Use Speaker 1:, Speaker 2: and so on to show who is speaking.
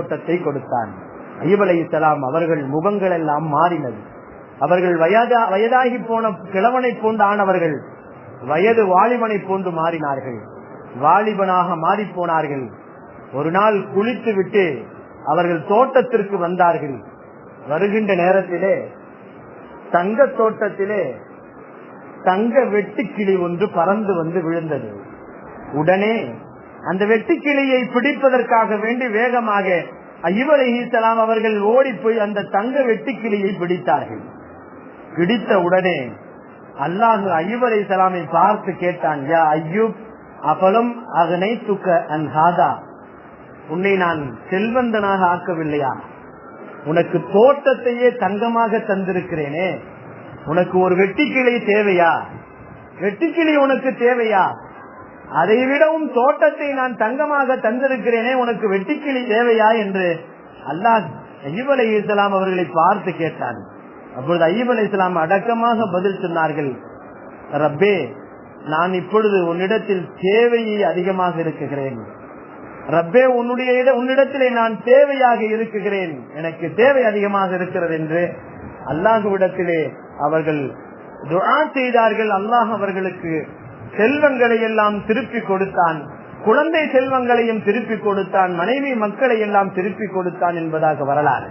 Speaker 1: தோட்டத்தை கொடுத்தான். ஐயப் இஸ்லாம் அவர்கள் முகங்கள் எல்லாம் மாறினது. அவர்கள் வயதா வயதாகி போன கிழவனை போன்று ஆனவர்கள் வயது வாலிபனை போன்று மாறினார்கள். வாலிபனாக மாறி போனார்கள். ஒரு நாள் குளித்து விட்டு அவர்கள் தோட்டத்திற்கு வந்தார்கள். வருகின்ற நேரத்திலே தங்க தோட்டத்திலே தங்க வெட்டுக்கிளி ஒன்று பறந்து வந்து விழுந்தது. உடனே அந்த வெட்டுக்கிளியை பிடிப்பதற்காக வேண்டி வேகமாக ஐவர் அலைஹிஸ்ஸலாம் அவர்கள் ஓடி போய் அந்த தங்க வெட்டுக்கிளியை பிடித்தார்கள். பிடித்த உடனே அல்லாஹ் ஐவர் அலைஹிஸ்ஸலாமை பார்த்து கேட்டான் யா ஐயூப் அவளும் அதனை துக்க அன்ஹாதா? உன்னை நான் செல்வந்தனாக ஆக்கவில்லையா? உனக்கு தோட்டத்தையே தங்கமாக தந்திருக்கிறேனே. உனக்கு ஒரு வெட்டிக்கிளை தேவையா? வெட்டிக்கிளி உனக்கு தேவையா? அதை விடவும் தோட்டத்தை நான் தங்கமாக தந்திருக்கிறேனே உனக்கு வெட்டிக்கிளி தேவையா என்று அல்லாஹ் ஐயூப் அலி இஸ்லாம் அவர்களை பார்த்து கேட்டான். அப்பொழுது ஐயூப் அலி இஸ்லாம் அடக்கமாக பதில் சொன்னார்கள் ரப்பே நான் இப்பொழுது உன்னிடத்தில் தேவையை அதிகமாக இருக்குகிறேன் ரப்பே உன்னுடைய உன்னிடத்திலே நான் தேவையாக இருக்குகிறேன். எனக்கு தேவை அதிகமாக இருக்கிறது என்று அல்லாஹுவிடத்திலே அவர்கள் துரா செய்தார்கள். அல்லாஹ் அவர்களுக்கு செல்வங்களை எல்லாம் திருப்பி கொடுத்தான். குழந்தை செல்வங்களையும் திருப்பி கொடுத்தான். மனைவி மக்களை எல்லாம் திருப்பி கொடுத்தான் என்பதாக வரலாறு.